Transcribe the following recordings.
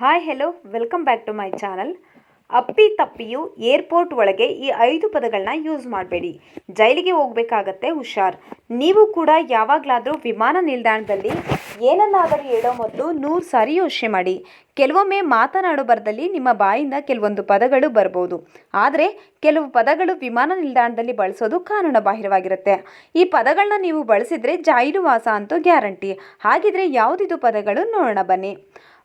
Hi hello welcome back to my channel ಅಪ್ಪಿ ತಪ್ಪಿಯು airport ಒಳಗೆ ಈ ಐದು ಪದಗಳನ್ನ ಯೂಸ್ ಮಾಡಬೇಡಿ. ಜೈಲಿಗೆ ಹೋಗ್ಬೇಕಾಗತ್ತೆ, ಹುಷಾರ್. ನೀವು ಕೂಡ ಯಾವಾಗಲಾದರೂ ವಿಮಾನ ನಿಲ್ದಾಣದಲ್ಲಿ ಏನನ್ನಾದರೂ ಹೇಳೋ ಮೊದಲು ನೂರು ಸಾರಿ ಯೋಚನೆ ಮಾಡಿ. ಕೆಲವೊಮ್ಮೆ ಮಾತನಾಡೋ ಬರದಲ್ಲಿ ನಿಮ್ಮ ಬಾಯಿಂದ ಕೆಲವೊಂದು ಪದಗಳು ಬರ್ಬೋದು. ಆದರೆ, ಕೆಲವು ಪದಗಳು ವಿಮಾನ ನಿಲ್ದಾಣದಲ್ಲಿ ಬಳಸೋದು ಕಾನೂನು ಬಾಹಿರವಾಗಿರುತ್ತೆ ಈ ಪದಗಳನ್ನ ನೀವು ಬಳಸಿದರೆ ವಾಸ ಅಂತೂ ಗ್ಯಾರಂಟಿ. ಹಾಗಿದ್ರೆ ಯಾವುದಿದು ಪದಗಳು? ನೋಡೋಣ ಬನ್ನಿ.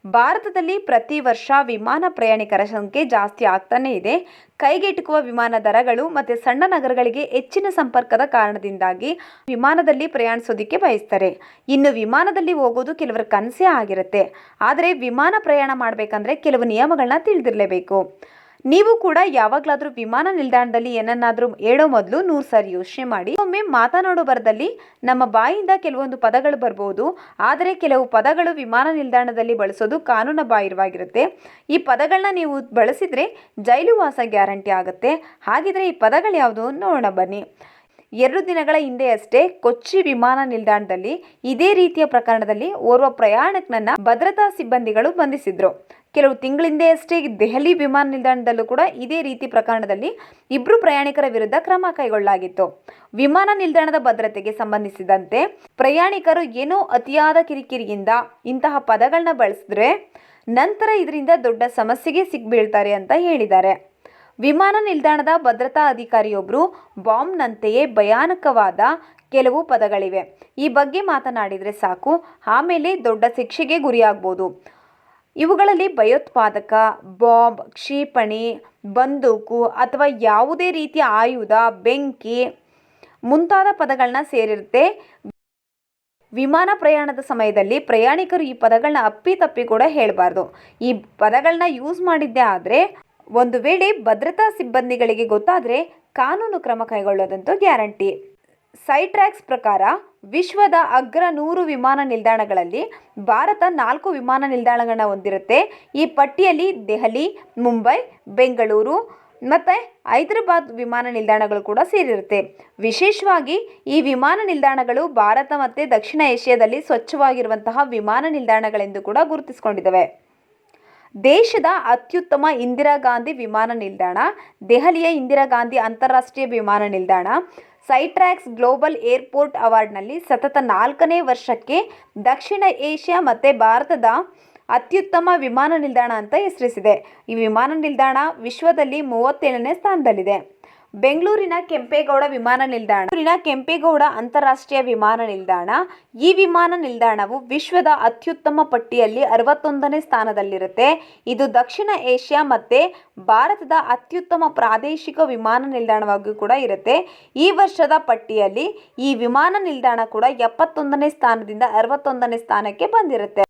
ಭಾರತದಲ್ಲಿ ಪ್ರತಿ ವರ್ಷ ವಿಮಾನ ಪ್ರಯಾಣಿಕರ ಸಂಖ್ಯೆ ಜಾಸ್ತಿ ಆಗ್ತಾನೇ ಇದೆ. ಕೈಗೆಟುಕುವ ವಿಮಾನ ದರಗಳು ಮತ್ತು ಸಣ್ಣ ನಗರಗಳಿಗೆ ಹೆಚ್ಚಿನ ಸಂಪರ್ಕದ ಕಾರಣದಿಂದಾಗಿ ವಿಮಾನದಲ್ಲಿ ಪ್ರಯಾಣಿಸೋದಕ್ಕೆ ಬಯಸ್ತಾರೆ. ಇನ್ನು ವಿಮಾನದಲ್ಲಿ ಹೋಗೋದು ಕೆಲವರ ಕನಸೇ ಆಗಿರುತ್ತೆ. ಆದರೆ ವಿಮಾನ ಪ್ರಯಾಣ ಮಾಡಬೇಕಂದ್ರೆ ಕೆಲವು ನಿಯಮಗಳನ್ನ ತಿಳಿದಿರಲೇಬೇಕು. ನೀವು ಕೂಡ ಯಾವಾಗಲಾದರೂ ವಿಮಾನ ನಿಲ್ದಾಣದಲ್ಲಿ ಏನನ್ನಾದರೂ ಹೇಳೋ ಮೊದಲು ನೂರು ಸಾರಿ ಯೋಚನೆ ಮಾಡಿ. ಒಮ್ಮೆ ಮಾತನಾಡೋ ಬರದಲ್ಲಿ ನಮ್ಮ ಬಾಯಿಂದ ಕೆಲವೊಂದು ಪದಗಳು ಬರಬಹುದು ಆದರೆ ಕೆಲವು ಪದಗಳು ವಿಮಾನ ನಿಲ್ದಾಣದಲ್ಲಿ ಬಳಸೋದು ಕಾನೂನು ಬಾಹಿರವಾಗಿರುತ್ತೆ. ಈ ಪದಗಳನ್ನ ನೀವು ಬಳಸಿದರೆ ಜೈಲುವಾಸ ಗ್ಯಾರಂಟಿ ಆಗುತ್ತೆ. ಹಾಗಿದ್ರೆ ಈ ಪದಗಳು ಯಾವುದು? ನೋಡೋಣ ಬನ್ನಿ. ಎರಡು ದಿನಗಳ ಹಿಂದೆಯಷ್ಟೇ ಕೊಚ್ಚಿ ವಿಮಾನ ನಿಲ್ದಾಣದಲ್ಲಿ ಇದೇ ರೀತಿಯ ಪ್ರಕರಣದಲ್ಲಿ ಓರ್ವ ಪ್ರಯಾಣಿಕನನ್ನ ಭದ್ರತಾ ಸಿಬ್ಬಂದಿಗಳು ಬಂಧಿಸಿದ್ರು. ಕೆಲವು ತಿಂಗಳಿಂದೆಯಷ್ಟೇ ದೆಹಲಿ ವಿಮಾನ ನಿಲ್ದಾಣದಲ್ಲೂ ಕೂಡ ಇದೇ ರೀತಿ ಪ್ರಕರಣದಲ್ಲಿ ಇಬ್ಬರು ಪ್ರಯಾಣಿಕರ ವಿರುದ್ಧ ಕ್ರಮ ಕೈಗೊಳ್ಳಲಾಗಿತ್ತು. ವಿಮಾನ ನಿಲ್ದಾಣದ ಭದ್ರತೆಗೆ ಸಂಬಂಧಿಸಿದಂತೆ ಪ್ರಯಾಣಿಕರು ಏನೋ ಅತಿಯಾದ ಕಿರಿಕಿರಿಯಿಂದ ಇಂತಹ ಪದಗಳನ್ನ ಬಳಸಿದ್ರೆ ನಂತರ ಇದರಿಂದ ದೊಡ್ಡ ಸಮಸ್ಯೆಗೆ ಸಿಗ್ಬೀಳ್ತಾರೆ ಅಂತ ಹೇಳಿದ್ದಾರೆ. ವಿಮಾನ ನಿಲ್ದಾಣದ ಭದ್ರತಾ ಅಧಿಕಾರಿಯೊಬ್ಬರು ಬಾಂಬ್ನಂತೆಯೇ ಭಯಾನಕವಾದ ಕೆಲವು ಪದಗಳಿವೆ. ಈ ಬಗ್ಗೆ ಮಾತನಾಡಿದರೆ ಸಾಕು. ಆಮೇಲೆ ದೊಡ್ಡ ಶಿಕ್ಷೆಗೆ ಗುರಿಯಾಗ್ಬೋದು. ಇವುಗಳಲ್ಲಿ ಭಯೋತ್ಪಾದಕ, ಬಾಂಬ್, ಕ್ಷಿಪಣಿ, ಬಂದೂಕು ಅಥವಾ ಯಾವುದೇ ರೀತಿಯ ಆಯುಧ, ಬೆಂಕಿ ಮುಂತಾದ ಪದಗಳನ್ನ ಸೇರಿರುತ್ತೆ. ವಿಮಾನ ಪ್ರಯಾಣದ ಸಮಯದಲ್ಲಿ ಪ್ರಯಾಣಿಕರು ಈ ಪದಗಳನ್ನ ಅಪ್ಪಿ ತಪ್ಪಿ ಕೂಡ ಹೇಳಬಾರ್ದು. ಈ ಪದಗಳನ್ನ ಯೂಸ್ ಮಾಡಿದ್ದೇ ಆದರೆ ಒಂದು ವೇಳೆ ಭದ್ರತಾ ಸಿಬ್ಬಂದಿಗಳಿಗೆ ಗೊತ್ತಾದರೆ ಕಾನೂನು ಕ್ರಮ ಕೈಗೊಳ್ಳೋದಂತೂ ಗ್ಯಾರಂಟಿ. ಸೈಟ್ರ್ಯಾಕ್ಸ್ ಪ್ರಕಾರ ವಿಶ್ವದ ಅಗ್ರ ನೂರು ವಿಮಾನ ನಿಲ್ದಾಣಗಳಲ್ಲಿ ಭಾರತ ನಾಲ್ಕು ವಿಮಾನ ನಿಲ್ದಾಣಗಳನ್ನ ಹೊಂದಿರುತ್ತೆ. ಈ ಪಟ್ಟಿಯಲ್ಲಿ ದೆಹಲಿ, ಮುಂಬೈ, ಬೆಂಗಳೂರು ಮತ್ತು ಹೈದರಾಬಾದ್ ವಿಮಾನ ನಿಲ್ದಾಣಗಳು ಕೂಡ ಸೇರಿರುತ್ತೆ. ವಿಶೇಷವಾಗಿ ಈ ವಿಮಾನ ನಿಲ್ದಾಣಗಳು ಭಾರತ ಮತ್ತು ದಕ್ಷಿಣ ಏಷ್ಯಾದಲ್ಲಿ ಸ್ವಚ್ಛವಾಗಿರುವಂತಹ ವಿಮಾನ ನಿಲ್ದಾಣಗಳೆಂದು ಕೂಡ ಗುರುತಿಸಿಕೊಂಡಿದ್ದಾವೆ. ದೇಶದ ಅತ್ಯುತ್ತಮ ಇಂದಿರಾ ಗಾಂಧಿ ವಿಮಾನ ನಿಲ್ದಾಣ, ದೆಹಲಿಯ ಇಂದಿರಾ ಗಾಂಧಿ ಅಂತಾರಾಷ್ಟ್ರೀಯ ವಿಮಾನ ನಿಲ್ದಾಣ ಸೈಟ್ರ್ಯಾಕ್ಸ್ ಗ್ಲೋಬಲ್ ಏರ್ಪೋರ್ಟ್ ಅವಾರ್ಡ್ನಲ್ಲಿ ಸತತ ನಾಲ್ಕನೇ ವರ್ಷಕ್ಕೆ ದಕ್ಷಿಣ ಏಷ್ಯಾ ಮತ್ತು ಭಾರತದ ಅತ್ಯುತ್ತಮ ವಿಮಾನ ನಿಲ್ದಾಣ ಅಂತ ಹೆಸರಿಸಿದೆ. ಈ ವಿಮಾನ ನಿಲ್ದಾಣ ವಿಶ್ವದಲ್ಲಿ ಮೂವತ್ತೇಳನೇ ಸ್ಥಾನದಲ್ಲಿದೆ. ಬೆಂಗಳೂರಿನ ಕೆಂಪೇಗೌಡ ವಿಮಾನ ನಿಲ್ದಾಣ. ಬೆಂಗಳೂರಿನ ಕೆಂಪೇಗೌಡ ಅಂತಾರಾಷ್ಟ್ರೀಯ ವಿಮಾನ ನಿಲ್ದಾಣ. ಈ ವಿಮಾನ ನಿಲ್ದಾಣವು ವಿಶ್ವದ ಅತ್ಯುತ್ತಮ ಪಟ್ಟಿಯಲ್ಲಿ ಅರವತ್ತೊಂದನೇ ಸ್ಥಾನದಲ್ಲಿರುತ್ತೆ. ಇದು ದಕ್ಷಿಣ ಏಷ್ಯಾ ಮತ್ತು ಭಾರತದ ಅತ್ಯುತ್ತಮ ಪ್ರಾದೇಶಿಕ ವಿಮಾನ ನಿಲ್ದಾಣವಾಗಿ ಕೂಡ ಇರುತ್ತೆ. ಈ ವರ್ಷದ ಪಟ್ಟಿಯಲ್ಲಿ ಈ ವಿಮಾನ ನಿಲ್ದಾಣ ಕೂಡ ಎಪ್ಪತ್ತೊಂದನೇ ಸ್ಥಾನದಿಂದ ಅರವತ್ತೊಂದನೇ ಸ್ಥಾನಕ್ಕೆ ಬಂದಿರುತ್ತೆ.